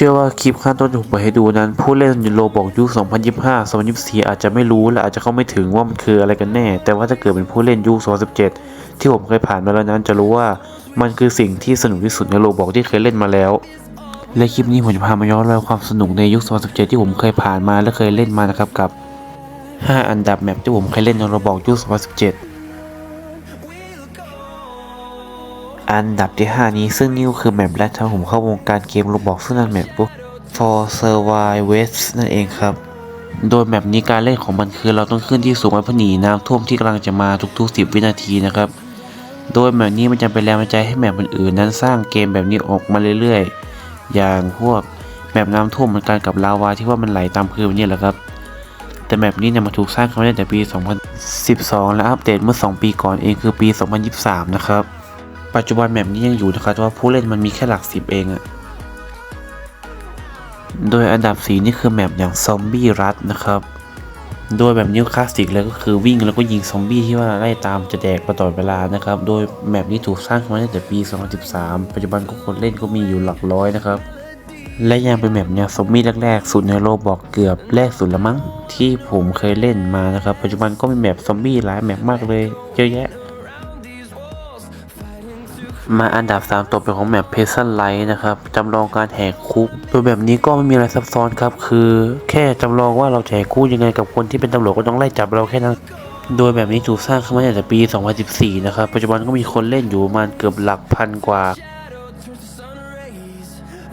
ชื่อว่าคลิปขั้นต้นที่ผมเปิดให้ดูนั้น ผู้เล่นโลบอกยุค 2025 2024 อาจจะไม่รู้และอาจจะเข้าไม่ถึงว่ามันคืออะไรกันแน่ แต่ว่าถ้าเกิดเป็นผู้เล่นยุค 2017 ที่ผมเคยผ่านมาแล้วนั้น จะรู้ว่ามันคือสิ่งที่สนุกที่สุดในโลบอกที่เคยเล่นมาแล้ว และคลิปนี้ผมจะพามาย้อนรอยความสนุกในยุค 2017 ที่ผมเคยผ่านมาและเคยเล่นมานะครับกับ 5 อันดับแมปที่ผมเคยเล่นในโลบอกยุค 2017 อันดับที่ 5 นี้ซึ่งนี่ก็คือแมปแรกที่ผมเข้าวงการเกมโรบอกซึ่งนั่นแมป For Survive West นั่นเองครับ โดยแมปนี้การเล่นของมันคือเราต้องขึ้นที่สูงไปเพื่อหนีน้ำท่วมที่กำลังจะมาทุกๆ 10 วินาทีนะครับ โดยแมปนี้มันจะเป็นแรงบันดาลใจให้แมปอื่นๆนั้นสร้างเกมแบบนี้ออกมาเรื่อยๆ อย่างพวกแมปน้ำท่วมเหมือนกันกับลาวาที่ว่ามันไหลตามพื้นนี่แหละครับแต่แมปนี้เนี่ยมันถูกสร้างขึ้นมาตั้งแต่ปี 2012 และอัปเดตเมื่อ 2 ปีก่อนเองคือปี 2023 นะครับ ปัจจุบันแมปนี้ยังอยู่นะครับแต่ว่าผู้เล่นมันมีแค่หลักสิบเองอะโดยอันดับสีนี่คือแมปอย่างซอมบี้รัดนะครับ โดยแบบนี้คลาสสิกเลยก็คือวิ่งแล้วก็ยิงซอมบี้ที่ว่าไล่ตามจะแดกไปตลอดเวลานะครับ โดยแมปนี้ถูกสร้างขึ้นมาตั้งแต่ปี 2013 ปัจจุบันก็คนเล่นก็มีอยู่หลักร้อยนะครับ และยังเป็นแมปเนี่ยซอมบี้แรกๆ สุดในโลกบอกเกือบแรกสุดละมั้งที่ผมเคยเล่นมานะครับ ปัจจุบันก็มีแมปซอมบี้หลายแมปมากเลยเยอะแยะ มาอันดับ 3ตัวเป็นของแมปเพซ a นไลท์นะครับจำลองการแหกคุกโดยแบบนี้ก็ไม่มีอะไรซับซ้อนครับ คือแค่จำลองว่าเราแหกคุกยังไงกับคนที่เป็นตำรวจก็ต้องไล่จับเราแค่นั้นโดยแบบนี้ถูกสร้างขึ้นมาตั้งแต่ปี 2014 นะครับ ปัจจุบันก็มีคนเล่นอยู่ประมาณเกือบหลักพันกว่า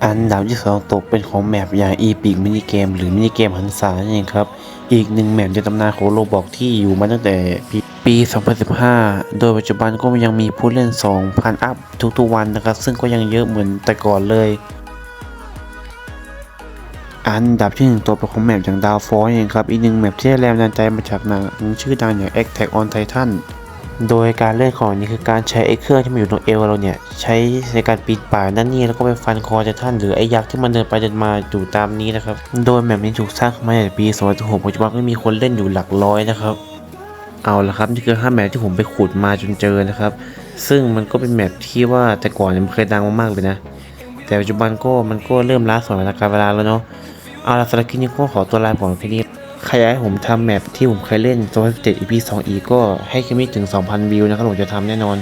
อันดับที่2ตกเป็นของแมปอย่าง e p i c มินิเกมหรือมินิเกมหันษานั่นเองครับ อีกหนึ่งแมปในตำนานของโลบอกที่อยู่มาตั้งแต่ปี ปี 2015 โดยปัจจุบันก็ยังมีผู้เล่น 2,000 อัพทุกๆวันนะครับ ซึ่งก็ยังเยอะเหมือนแต่ก่อนเลย อันดับที่หนึ่งตัวเป็นของแมปอย่างดาวฟอร์เองครับ อีกหนึ่งแมปที่ได้แรงบันดาลใจมาจากหนังชื่อดังอย่าง Attack on Titan โดยการเล่นของนี้คือการใช้ไอ้เครื่องที่มันอยู่ตรงเอวเราเนี่ย ใช้ในการปีนป่ายนั่นนี่แล้วก็ไปฟันคอไททันหรือไอ้ยักษ์ที่มันเดินไปเดินมาอยู่ตามนี้นะครับ โดยแมปนี้ถูกสร้างขึ้นมาในปี2016ปัจจุบันก็มีคนเล่นอยู่หลักร้อยนะครับ เอาละครับ นี่คือ5แมปที่ผมไปขุดมาจนเจอนะครับ ซึ่งมันก็เป็นแมปที่ว่าแต่ก่อนมันเคยดังมากๆเลยนะ แต่ปัจจุบันก็มันก็เริ่มล้าสมัยการเวลาแล้วเนาะเอาละสำหรับคลิปนี้ก็ขอตัวลาไปก่อนแค่นี้ขยายผมทำแมปที่ผมเคยเล่น2017 EP 2 E ก็ให้คลิปนี้ถึง 2,000 วิวนะครับผมจะทำแน่นอน